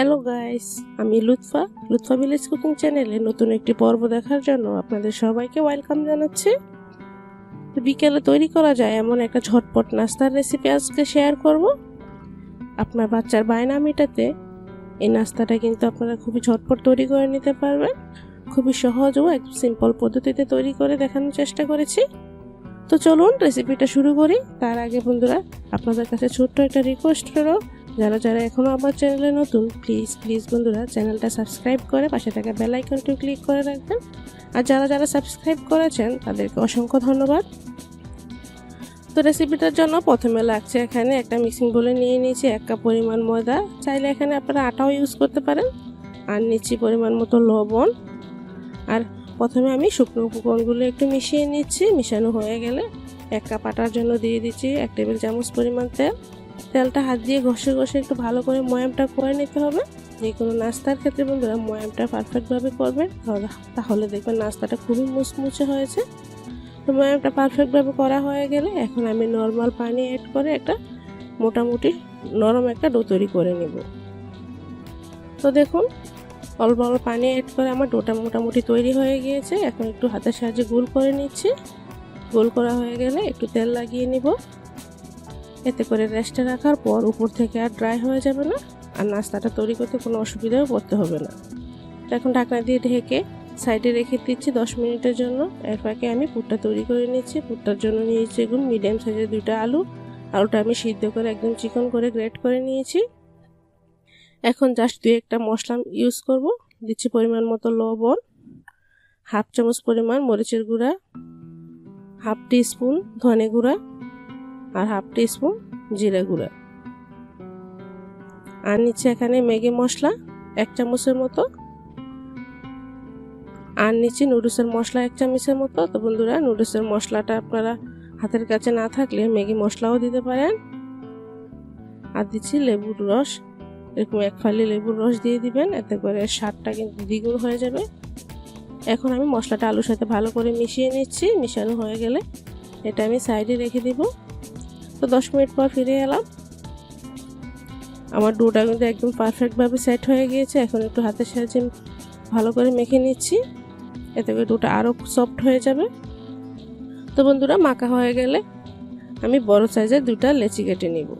Hello guys আমি Lutfa. Lutfa village cooking চ্যানেলে নতুন একটি পর্ব দেখার জন্য আপনাদের সবাইকে ওয়েলকাম জানাচ্ছি। বিকেলে তৈরি করা যায় এমন একটা ঝটপট নাস্তার রেসিপি আজকে শেয়ার করব। আপনার বাচ্চার বায়না মেটাতে এই নাস্তাটা কিন্তু আপনারা খুবই ঝটপট তৈরি করে নিতে পারবেন। খুবই সহজ ও একদম সিম্পল পদ্ধতিতে তৈরি করে দেখানোর চেষ্টা করেছি। তো চলুন রেসিপিটা শুরু করি। তার আগে বন্ধুরা, আপনাদের কাছে ছোট্ট একটা রিকোয়েস্ট করো যারা যারা এখনও আমার চ্যানেলে নতুন প্লিজ প্লিজ বন্ধুরা, চ্যানেলটা সাবস্ক্রাইব করে পাশে থাকা বেল আইকনটি ক্লিক করে রাখবেন। আর যারা যারা সাবস্ক্রাইব করেছেন, তাদেরকে অসংখ্য ধন্যবাদ। তো রেসিপিটার জন্য প্রথমে লাগছে এখানে একটা মিক্সিং বলে নিয়ে নিয়েছি এক কাপ পরিমাণ ময়দা। চাইলে এখানে আপনারা আটাও ইউজ করতে পারেন। আর নিচ্ছি পরিমাণ মতো লবণ। আর প্রথমে আমি শুকনো উপকরণগুলো একটু মিশিয়ে নিচ্ছি। মিশানো হয়ে গেলে এক কাপ আটার জন্য দিয়ে দিচ্ছি এক টেবিল চামচ পরিমাণ তেল। তেলটা হাত দিয়ে ঘষে ঘষে একটু ভালো করে ময়ামটা করে নিতে হবে। যে কোনো নাস্তার ক্ষেত্রে বন্ধুরা ময়ামটা পারফেক্টভাবে করবেন। তাহলে দেখবেন নাস্তাটা খুবই মুচমুচে হয়েছে। তো ময়ামটা পারফেক্টভাবে করা হয়ে গেলে এখন আমি নর্মাল পানি অ্যাড করে একটা মোটামুটি নরম একটা ডো তৈরি করে নেব। তো দেখুন, অল্প অল্প পানি অ্যাড করে আমার ডোটা মোটামুটি তৈরি হয়ে গিয়েছে। এখন একটু হাতের সাহায্যে গোল করে নিচ্ছি। গোল করা হয়ে গেলে একটু তেল লাগিয়ে নিব। এতে করে রেস্টে রাখার পর উপর থেকে আর ড্রাই হয়ে যাবে না আর নাস্তাটা তৈরি করতে কোনো অসুবিধাও পড়তে হবে না। এখন ঢাকনা দিয়ে ঢেকে সাইডে রেখে দিচ্ছি দশ মিনিটের জন্য। এর ফাঁকে আমি পুরটা তৈরি করে নিচ্ছি। পুরটার জন্য নিয়েছি এগুলো মিডিয়াম সাইজের দুইটা আলু। আলুটা আমি সিদ্ধ করে একদম চিকন করে গ্রেট করে নিয়েছি। এখন জাস্ট দুই একটা মশলা ইউজ করব। দিচ্ছি পরিমাণ মতো লবণ, হাফ চামচ পরিমাণ মরিচের গুঁড়া, হাফ টি স্পুন ধনে গুঁড়া আর হাফ টি স্পুন জিরে গুঁড়া। আর নিচ্ছে এখানে ম্যাগি মশলা এক চামচের মতো। আর নিচ্ছি নুডলসের মশলা এক চামচের মতো। তো বন্ধুরা, নুডলসের মশলাটা আপনারা হাতের কাছে না থাকলে ম্যাগি মশলাও দিতে পারেন। আর দিচ্ছি লেবুর রস। এরকম এক ফালি লেবুর রস দিয়ে দিবেন, এতে করে স্বাদটা কিন্তু দ্বিগুণ হয়ে যাবে। এখন আমি মশলাটা আলুর সাথে ভালো করে মিশিয়ে নিচ্ছি। মিশানো হয়ে গেলে এটা আমি সাইডে রেখে দিব। তো দশ মিনিট পর ফিরে এলাম। আমার ডোটা কিন্তু একদম পারফেক্টভাবে সেট হয়ে গিয়েছে। এখন একটু হাতের সাহায্যে ভালো করে মেখে নিচ্ছি। এতে করে ডোটা আরও সফট হয়ে যাবে। তো বন্ধুরা, মাখা হয়ে গেলে আমি বড় সাইজের দুটা লেচি কেটে নিব।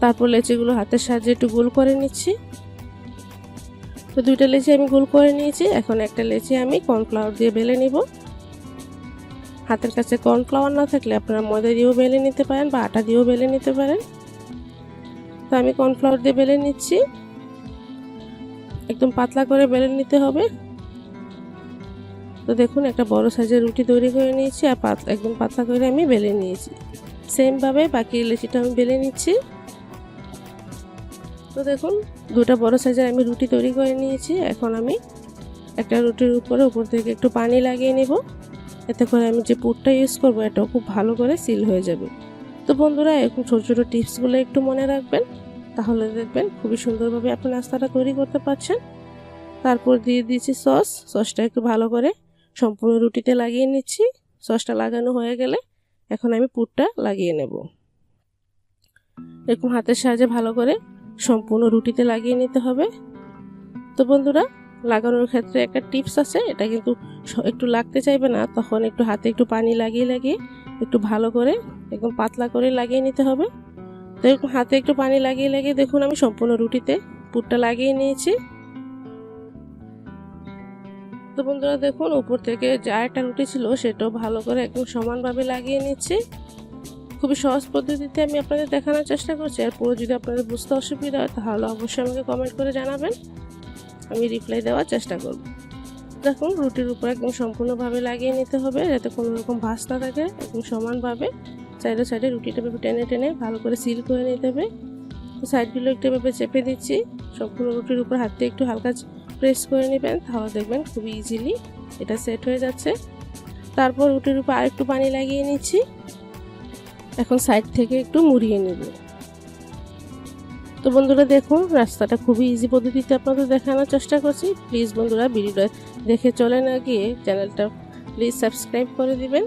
তারপর লেচিগুলো হাতের সাহায্যে একটু গোল করে নিচ্ছি। তো দুইটা লেচি আমি গোল করে নিয়েছি। এখন একটা লেচি আমি কর্নফ্লাওয়ার দিয়ে বেলে নিব। হাতের কাছে কর্নফ্লাওয়ার না থাকলে আপনারা ময়দা দিয়েও বেলে নিতে পারেন বা আটা দিয়েও বেলে নিতে পারেন। তো আমি কর্নফ্লাওয়ার দিয়ে বেলে নিচ্ছি। একদম পাতলা করে বেলে নিতে হবে। তো দেখুন, একটা বড় সাইজের রুটি তৈরি করে নিয়েছি আর একদম পাতলা করে আমি বেলে নিয়েছি। সেমভাবে বাকি লেচিটা আমি বেলে নিচ্ছি। তো দেখুন, দুটা বড় সাইজের আমি রুটি তৈরি করে নিয়েছি। এখন আমি একটা রুটির উপরে, উপর থেকে একটু পানি লাগিয়ে নেব। এতে করে আমি যে পুরটা ইউজ করব, এটাও খুব ভালো করে সিল হয়ে যাবে। তো বন্ধুরা, এরকম ছোটো ছোটো টিপসগুলো একটু মনে রাখবেন, তাহলে দেখবেন খুবই সুন্দরভাবে আপনি নাস্তাটা তৈরি করতে পারছেন। তারপর দিয়ে দিয়েছি সস, সসটা একটু ভালো করে সম্পূর্ণ রুটিতে লাগিয়ে নিচ্ছি। সসটা লাগানো হয়ে গেলে এখন আমি পুরটা লাগিয়ে নেব। এরকম হাতের সাহায্যে ভালো করে সম্পূর্ণ রুটিতে লাগিয়ে নিতে হবে। তো বন্ধুরা লাগানোর ক্ষেত্রে একটা টিপস আছে, এটা কিন্তু একটু লাগতে চাইবে না, তখন একটু হাতে একটু পানি লাগিয়ে লাগিয়ে একটু ভালো করে একদম পাতলা করে লাগিয়ে নিতে হবে। তো এরকম হাতে একটু পানি লাগিয়ে লাগিয়ে দেখুন আমি সম্পূর্ণ রুটিতে পুরটা লাগিয়ে নিয়েছি। তো বন্ধুরা দেখুন, উপর থেকে যে আরেকটা রুটি ছিল, সেটাও ভালো করে একদম সমানভাবে লাগিয়ে নিচ্ছি। খুবই সহজ পদ্ধতিতে আমি আপনাদের দেখানোর চেষ্টা করছি, আর পুরো যদি আপনাদের বুঝতে অসুবিধা হয়, তাহলে অবশ্যই আমাকে কমেন্ট করে জানাবেন। আমি রিপ্লাই দেওয়ার চেষ্টা করব। দেখুন, রুটির উপর একদম সম্পূর্ণভাবে লাগিয়ে নিতে হবে যাতে কোনো রকম ভাস না থাকে, একদম সমানভাবে। সাইডে সাইডে রুটিটা টেনে টেনে ভালো করে সিল করে নিতে হবে। সাইডগুলো একটু এভাবে চেপে দিচ্ছি। সম্পূর্ণ রুটির উপর হাত দিয়ে একটু হালকা প্রেস করে নেবেন, তাহলে দেখবেন খুবই ইজিলি এটা সেট হয়ে যাচ্ছে। তারপর রুটির উপর আরেকটু পানি লাগিয়ে নিচ্ছি। এখন সাইড থেকে একটু মুড়িয়ে নেব। তো বন্ধুরা দেখুন রাস্তাটা খুবই ইজি পদ্ধতিতে আপনাদের দেখানোর চেষ্টা করছি। প্লিজ বন্ধুরা ভিডিওটা দেখে চলে না গিয়ে চ্যানেলটা প্লিজ সাবস্ক্রাইব করে দিবেন।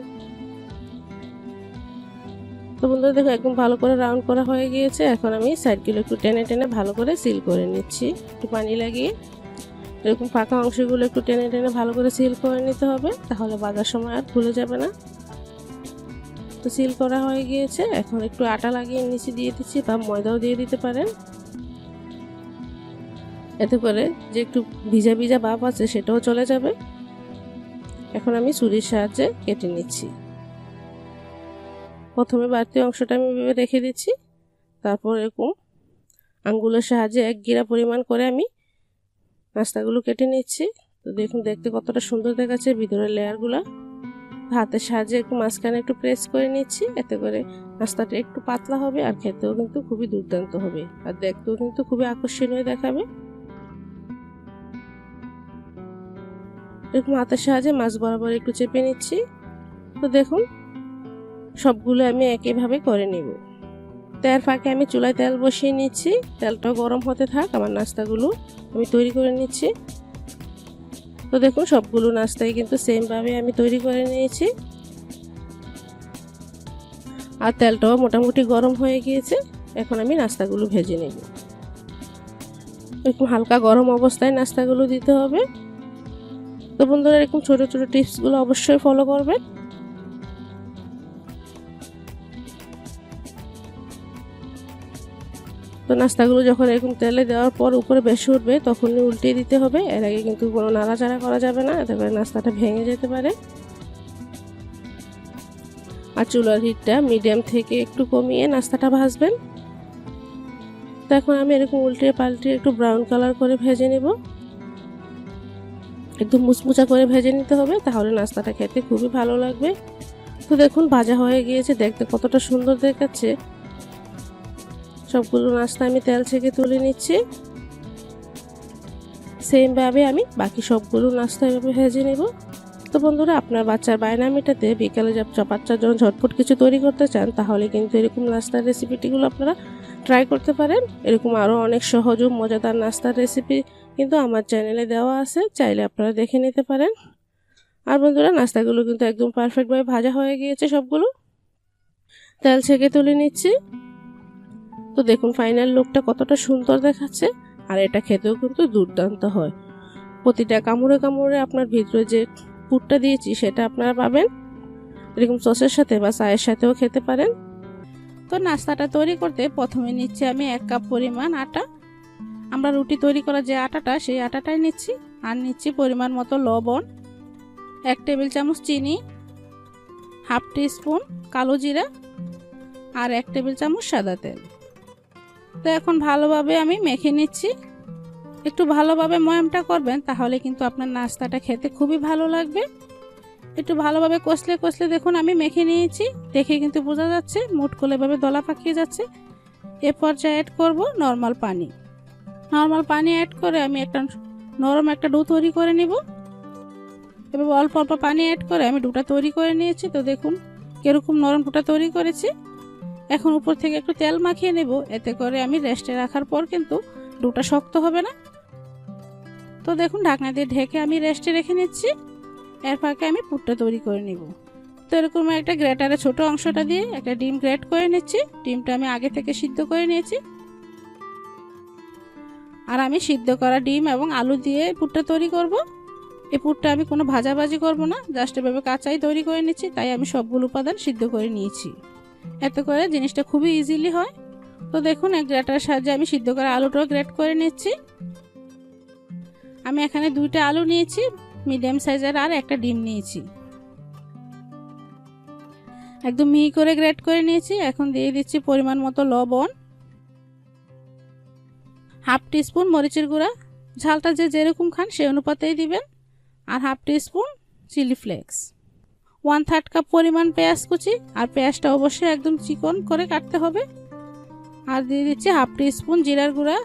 তো বন্ধুরা দেখো, একদম ভালো করে রাউন্ড করা হয়ে গিয়েছে। এখন আমি সাইডগুলো একটু টেনে টেনে ভালো করে সিল করে নিচ্ছি। একটু পানি লাগিয়ে এরকম ফাঁকা অংশগুলো একটু টেনে টেনে ভালো করে সিল করে নিতে হবে। তাহলে বাজার সময় আর ভুলে যাবে না। তো সিল করা হয়ে গিয়েছে। এখন একটু আটা লাগিয়ে নিচে দিয়ে দিচ্ছি, বা ময়দাও দিয়ে দিতে পারেন। এতে করে যে একটু ভিজা ভিজা ভাব আছে সেটাও চলে যাবে। এখন আমি ছুরির সাহায্যে কেটে নিচ্ছি। প্রথমে বাড়তি অংশটা আমি ভেবে রেখে দিচ্ছি। তারপর এরকম আঙ্গুলের সাহায্যে এক গিরা পরিমাণ করে আমি নাস্তাগুলো কেটে নিচ্ছি। তো দেখুন, দেখতে কতটা সুন্দর দেখাচ্ছে ভিতরের লেয়ারগুলো। হাতের সাহায্যে একটু মাঝখানে একটু প্রেস করে নিচ্ছি, এতে করে নাস্তাটা একটু পাতলা হবে আর খেতেও কিন্তু খুবই দুর্দান্ত হবে। আর দেখতেও কিন্তু খুবই আকর্ষণীয় দেখাবে। এরকম হাতের সাহায্যে মাছ বরাবর একটু চেপে নিচ্ছি। তো দেখুন, সবগুলো আমি একইভাবে করে নিব। তেল ফাঁকে আমি চুলায় তেল বসিয়ে নিচ্ছি। তেলটা গরম হতে থাক, আমার নাস্তাগুলো আমি তৈরি করে নিচ্ছি। তো দেখুন, সবগুলো নাস্তাই কিন্তু সেমভাবে আমি তৈরি করে নিয়েছি। আর তেলটাও মোটামুটি গরম হয়ে গিয়েছে। এখন আমি নাস্তাগুলো ভেজে নেব। একটু হালকা গরম অবস্থায় নাস্তাগুলো দিতে হবে। তো বন্ধুরা, এরকম ছোটো ছোটো টিপসগুলো অবশ্যই ফলো করবেন। তো নাস্তাগুলো যখন এরকম তেলে দেওয়ার পর উপরে বেশি উঠবে, তখনই উল্টে দিতে হবে। এর আগে কিন্তু কোনো নাড়াচাড়া করা যাবে না এতে করে নাস্তাটা ভেঙে যেতে পারে। আর চুলার হিটটা মিডিয়াম থেকে একটু কমিয়ে নাস্তাটা ভাজবেন। তো এখন আমি এরকম উল্টে পাল্টে একটু ব্রাউন কালার করে ভেজে নেব। একদম মুচমুচা করে ভেজে নিতে হবে, তাহলে নাস্তাটা খেতে খুবই ভালো লাগবে। তো দেখুন, ভাজা হয়ে গিয়েছে, দেখতে কতটা সুন্দর দেখাচ্ছে। সবগুলো নাস্তা আমি তেল থেকে তুলে নিচ্ছি। সেমভাবে আমি বাকি সবগুলো নাস্তা এভাবে ভেজে নেব। তো বন্ধুরা, আপনার বাচ্চার বায়না মেটাতে বিকালে বাচ্চার যখন ঝটপট কিছু তৈরি করতে চান, তাহলে কিন্তু এরকম নাস্তার রেসিপিটিগুলো আপনারা ট্রাই করতে পারেন। এরকম আরও অনেক সহজ ও মজাদার নাস্তার রেসিপি কিন্তু আমার চ্যানেলে দেওয়া আছে, চাইলে আপনারা দেখে নিতে পারেন। আর বন্ধুরা, নাস্তাগুলো কিন্তু একদম পারফেক্টভাবে ভাজা হয়ে গিয়েছে সবগুলো। তেল ছেঁকে তুলে নিচ্ছি। তো দেখুন ফাইনাল লুকটা কতটা সুন্দর দেখাচ্ছে, আর এটা খেতেও কিন্তু দুর্দান্ত হয়। প্রতিটা কামড়ে কামড়ে আপনার ভিতরে যে পুরটা দিয়েছি, সেটা আপনারা পাবেন। এরকম সসের সাথে বা চায়ের সাথেও খেতে পারেন। তো নাস্তাটা তৈরি করতে প্রথমে নিচ্ছি আমি এক কাপ পরিমাণ আটা। আমরা রুটি তৈরি করা যে আটাটা, সেই আটাটাই নিচ্ছি। আর নিচ্ছি পরিমাণ মতো লবণ, এক টেবিল চামচ চিনি, হাফ টি স্পুন কালো জিরা, আর এক টেবিল চামচ সাদা তেল। তো এখন ভালোভাবে আমি মেখে নিচ্ছি। একটু ভালোভাবে ময়ামটা করবেন, তাহলে কিন্তু আপনার নাস্তাটা খেতে খুবই ভালো লাগবে। একটু ভালোভাবে কষলে কষলে দেখুন আমি মেখে নিয়েছি, দেখে কিন্তু বোঝা যাচ্ছে মুট এভাবে দলা পাকিয়ে যাচ্ছে। এ পর্যায়ে অ্যাড করব নর্মাল পানি। নর্মাল পানি অ্যাড করে আমি একটা নরম একটা ডো তৈরি করে নিব। এভাবে অল্প অল্প পানি অ্যাড করে আমি ডোটা তৈরি করে নিয়েছি, তো দেখুন কীরকম নরম ডোটা তৈরি করেছি। এখন উপর থেকে একটু তেল মাখিয়ে নেব, এতে করে আমি রেস্টে রাখার পর কিন্তু ডোটা শক্ত হবে না। তো দেখুন, ঢাকনা দিয়ে ঢেকে আমি রেস্টে রেখে নিচ্ছি। এর ফাঁকে আমি পুরটা তৈরি করে নিব। তো এরকম একটা গ্রেটারে ছোট অংশটা দিয়ে একটা ডিম গ্রেট করে নিচ্ছি। ডিমটা আমি আগে থেকে সিদ্ধ করে নিয়েছি। আর আমি সিদ্ধ করা ডিম এবং আলু দিয়ে পুরটা তৈরি করব। এই পুরটা আমি কোনো ভাজাভাজি করব না জাস্ট এভাবে কাঁচাই তৈরি করে নিচ্ছি, তাই আমি সবগুলো উপাদান সিদ্ধ করে নিয়েছি। এতে করে জিনিসটা খুবই ইজিলি হয়। তো দেখুন এক গ্রেটারের সাহায্যে আমি সিদ্ধ করা আলুটাও গ্রেট করে নিচ্ছি। আমি এখানে দুইটা আলু নিয়েছি মিডিয়াম সাইজের আর একটা ডিম নিয়েছি। একদম মিহি করে গ্রেট করে নিয়েছি। এখন দিয়ে দিচ্ছি পরিমাণ মতো লবণ। হাফ টিস্পুন মরিচের গুঁড়া। ঝালটা যে যেরকম খান সেই অনুপাতেই দিবেন। আর half teaspoon chilli flakes. One third cup পরিমাণ পেঁয়াজ কুচি আর পেঁয়াজটা অবশ্যই একদম চিকন করে কাটতে হবে। আর দিয়ে দিচ্ছি হাফ টি স্পুন জিরার গুঁড়া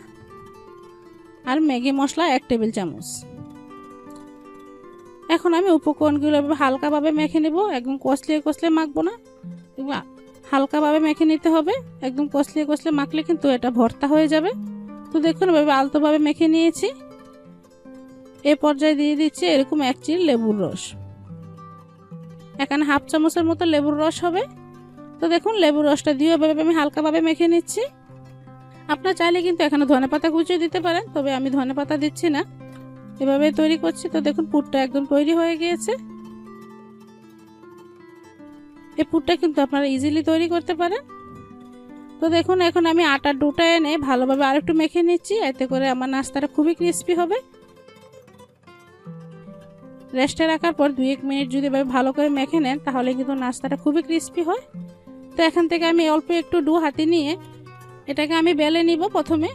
আর ম্যাগি মশলা এক টেবিল চামচ। এখন আমি উপকরণগুলো হালকাভাবে মেখে নেব, একদম কষলিয়ে কষলে মাখবো না। হালকাভাবে মেখে নিতে হবে, একদম কষলিয়ে কষলে মাখলে কিন্তু এটা ভর্তা হয়ে যাবে। তো দেখুন, এভাবে আলতোভাবে মেখে নিয়েছি। এ পর্যায়ে দিয়ে দিচ্ছি এরকম এক চিল লেবুর রস। এখানে হাফ চামচের মতো লেবুর রস হবে। তো দেখুন, লেবুর রসটা দিয়ে এভাবে আমি হালকাভাবে মেখে নিচ্ছি। আপনার চাইলে কিন্তু এখানে ধনে পাতা কুচিয়ে দিতে পারেন, তবে আমি ধনে পাতা দিচ্ছি না। এভাবে তৈরি করছি, তো দেখুন পুরটা একদম তৈরি হয়ে গিয়েছে। এই পুরটা কিন্তু আপনারা ইজিলি তৈরি করতে পারেন। তো দেখুন, এখন আমি আটার ডোটা এনে ভালোভাবে আরেকটু মেখে নিচ্ছি, এতে করে আমার নাস্তাটা খুবই ক্রিস্পি হবে। রেস্টে রাখার পর দুই এক মিনিট যদি ভালো করে মেখে নেন, তাহলে কিন্তু নাস্তাটা খুবই ক্রিস্পি হয়। তো এখান থেকে আমি অল্প একটু ডু হাতে নিয়ে এটাকে আমি বেলে নিব প্রথমে।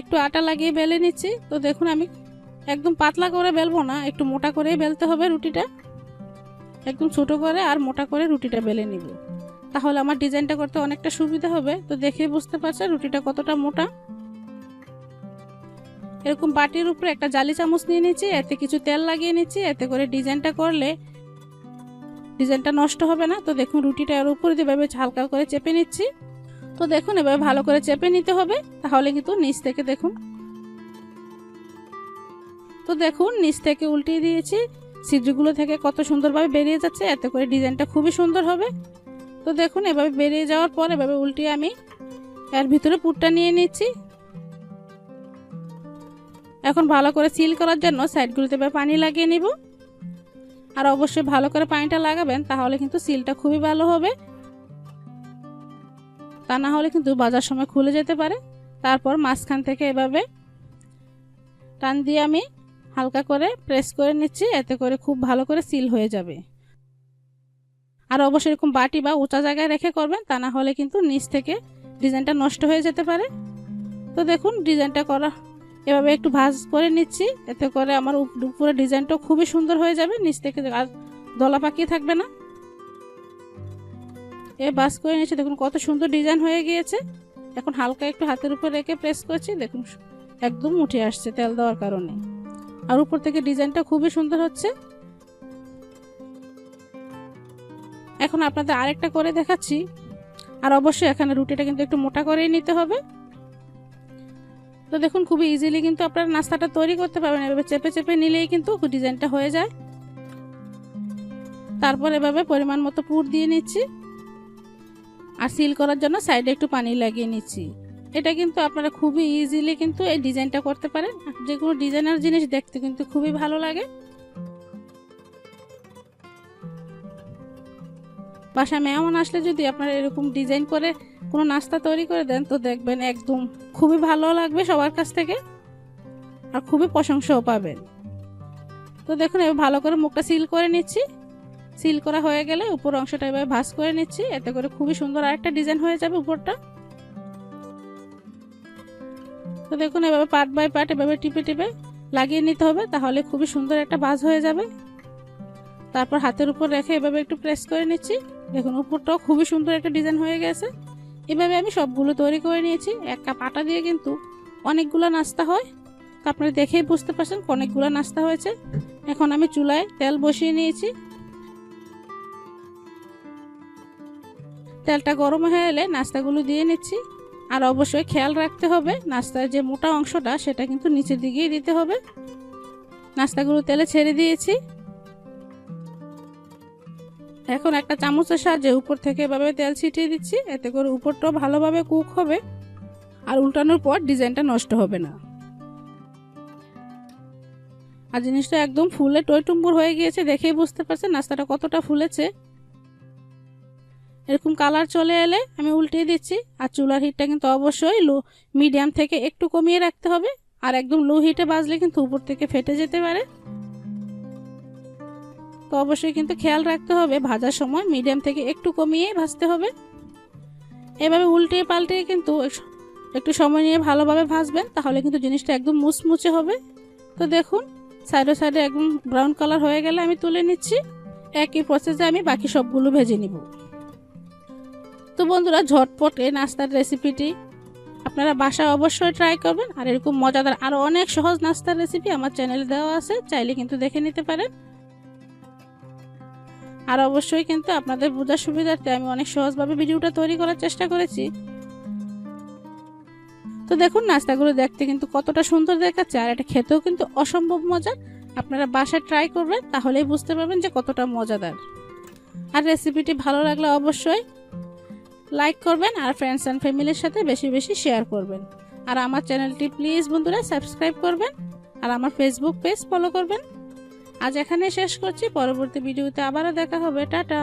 একটু আটা লাগিয়ে বেলে নিচ্ছি। তো দেখুন আমি একদম পাতলা করে বেলবো না, একটু মোটা করেই বেলতে হবে রুটিটা। একদম ছোট করে আর মোটা করে রুটিটা বেলে নিব। তাহলে আমার ডিজাইনটা করতে অনেকটা সুবিধা হবে। তো দেখে বুঝতে পারছেন রুটিটা কতটা মোটা। এরকম বাটির উপরে একটা জালি চামচ নিয়ে নিচ্ছি এতে কিছু তেল লাগিয়ে নিচ্ছি এতে করে ডিজাইনটা করলে ডিজাইনটা নষ্ট হবে না। তো দেখুন, রুটিটা এর উপরে দিয়ে হালকা করে চেপে নিচ্ছি। তো দেখুন, এভাবে ভালো করে চেপে নিতে হবে, তাহলে কিন্তু নিচ থেকে দেখুন। তো দেখুন, নিচ থেকে উল্টিয়ে দিয়েছি। সিদ্রিগুলো থেকে কত সুন্দরভাবে বেরিয়ে যাচ্ছে, এতে করে ডিজাইনটা খুবই সুন্দর হবে। তো দেখুন, এভাবে বেরিয়ে যাওয়ার পর এভাবে উল্টিয়ে আমি এর ভিতরে পুরটা নিয়ে নিচ্ছি। এখন ভালো করে সিল করার জন্য সাইডগুলোতে পানি লাগিয়ে নিব। আর অবশ্যই ভালো করে পানিটা লাগাবেন, তাহলে কিন্তু সিলটা খুবই ভালো হবে। তা না হলে কিন্তু বাজার সময় খুলে যেতে পারে। তারপর মাঝখান থেকে এভাবে টান দিয়ে আমি হালকা করে প্রেস করে নিচ্ছি, এতে করে খুব ভালো করে সিল হয়ে যাবে। আর অবশ্যই এরকম বাটি বা উঁচা জায়গায় রেখে করবেন, তা না হলে কিন্তু নিচ থেকে ডিজাইনটা নষ্ট হয়ে যেতে পারে। তো দেখুন, ডিজাইনটা করা এভাবে একটু ভাজ করে নিচ্ছি, এতে করে আমার উপরে ডিজাইনটা খুবই সুন্দর হয়ে যাবে, নিচ থেকে আর দলা পাকিয়ে থাকবে না। এ বাস করে নিচ্ছি দেখুন কত সুন্দর ডিজাইন হয়ে গিয়েছে। এখন হালকা একটু হাতের উপর রেখে প্রেস করছি, দেখুন একদম উঠে আসছে তেল দেওয়ার কারণে। আর উপর থেকে ডিজাইনটা খুবই সুন্দর হচ্ছে। এখন আপনাদের আরেকটা করে দেখাচ্ছি। আর অবশ্যই এখানে রুটিটা কিন্তু একটু মোটা করেই নিতে হবে। তো দেখুন খুবই ইজিলি কিন্তু আপনারা নাস্তাটা তৈরি করতে পারবেন। এভাবে চেপে চেপে নিলেই কিন্তু ডিজাইনটা হয়ে যায়। তারপর এভাবে পরিমাণ মতো পুর দিয়ে নিচ্ছি। আর সিল করার জন্য সাইডে একটু পানি লাগিয়ে নিচ্ছি। এটা কিন্তু আপনারা খুবই ইজিলি কিন্তু এই ডিজাইনটা করতে পারেন। যে কোনো ডিজাইনার জিনিস দেখতে কিন্তু খুবই ভালো লাগে। বাসা মেহমান আসলে যদি আপনারা এরকম ডিজাইন করে কোনো নাস্তা তৈরি করে দেন, তো দেখবেন একদম খুবই ভালো লাগবে সবার কাছ থেকে আর খুবই প্রশংসাও পাবেন। তো দেখুন, এবার ভালো করে মুখটা সিল করে নিচ্ছি। সিল করা হয়ে গেলে উপর অংশটা এবার ভাঁজ করে নিচ্ছি। এতে করে খুবই সুন্দর আরেকটা ডিজাইন হয়ে যাবে উপরটা। তো দেখুন, এভাবে পার্ট বাই পার্ট এভাবে টিপে টিপে লাগিয়ে নিতে হবে, তাহলে খুবই সুন্দর একটা ভাঁজ হয়ে যাবে। তারপর হাতের উপর রেখে এভাবে একটু প্রেস করে নিচ্ছি। দেখুন, উপরটাও খুবই সুন্দর একটা ডিজাইন হয়ে গেছে। এভাবে আমি সবগুলো তৈরি করে নিয়েছি। এক কাপ আটা দিয়ে কিন্তু অনেকগুলো নাস্তা হয়। তো আপনারা দেখেই বুঝতে পারছেন অনেকগুলো নাস্তা হয়েছে। এখন আমি চুলায় তেল বসিয়ে নিয়েছি। তেলটা গরম হয়ে এলে নাস্তাগুলো দিয়ে নিচ্ছি। আর অবশ্যই খেয়াল রাখতে হবে, নাস্তার যে মোটা অংশটা সেটা কিন্তু নিচের দিকেই দিতে হবে। নাস্তাগুলো তেলে ছেড়ে দিয়েছি। এখন একটা চামচের সাহায্যে উপর থেকে এভাবে তেল ছিটিয়ে দিচ্ছি। এতে করে উপরটাও ভালোভাবে কুক হবে। আর উল্টানোর পর ডিজাইনটা নষ্ট হবে না। আর জিনিসটা একদম ফুলে টইটুম্বুর হয়ে গিয়েছে দেখেই বুঝতে পারছেন নাস্তাটা কতটা ফুলেছে। এরকম কালার চলে এলে আমি উল্টিয়ে দিচ্ছি। আর চুলার হিটটা কিন্তু অবশ্যই লো, মিডিয়াম থেকে একটু কমিয়ে রাখতে হবে। আর একদম লো হিটে বাজলে কিন্তু উপর থেকে ফেটে যেতে পারে। তো অবশ্যই কিন্তু খেয়াল রাখতে হবে। ভাজার সময় মিডিয়াম থেকে একটু কমিয়ে ভাজতে হবে। এভাবে উল্টিয়ে পাল্টিয়ে কিন্তু একটু সময় নিয়ে ভালোভাবে ভাজবেন, তাহলে কিন্তু জিনিসটা একদম মুচমুচে হবে। তো দেখুন সাইডে সাইডে একদম ব্রাউন কালার হয়ে গেলে আমি তুলে নিচ্ছি। একই প্রসেসে আমি বাকি সবগুলো ভেজে নিব। তো বন্ধুরা, ঝটপট এই নাস্তার রেসিপিটি আপনারা বাসায় অবশ্যই ট্রাই করবেন। আর এরকম মজাদার আরও অনেক সহজ নাস্তার রেসিপি আমার চ্যানেলে দেওয়া আছে, চাইলে কিন্তু দেখে নিতে পারেন। আর অবশ্যই কিন্তু আপনাদের বোঝার সুবিধার্থে আমি অনেক সহজভাবে ভিডিওটা তৈরি করার চেষ্টা করেছি। তো দেখুন, নাস্তাগুলো দেখতে কিন্তু কতটা সুন্দর দেখাচ্ছে আর এটা খেতেও কিন্তু অসম্ভব মজার। আপনারা বাসায় ট্রাই করবেন, তাহলেই বুঝতে পারবেন যে কতটা মজাদার। আর রেসিপিটি ভালো লাগলে অবশ্যই লাইক করবেন আর ফ্রেন্ডস অ্যান্ড ফ্যামিলির সাথে বেশি বেশি শেয়ার করবেন। আর আমার চ্যানেলটি প্লিজ বন্ধুরা সাবস্ক্রাইব করবেন আর আমার ফেসবুক পেজ ফলো করবেন। আজ এখানে শেষ করছি। পরবর্তী ভিডিওতে আবারও দেখা হবে। টাটা।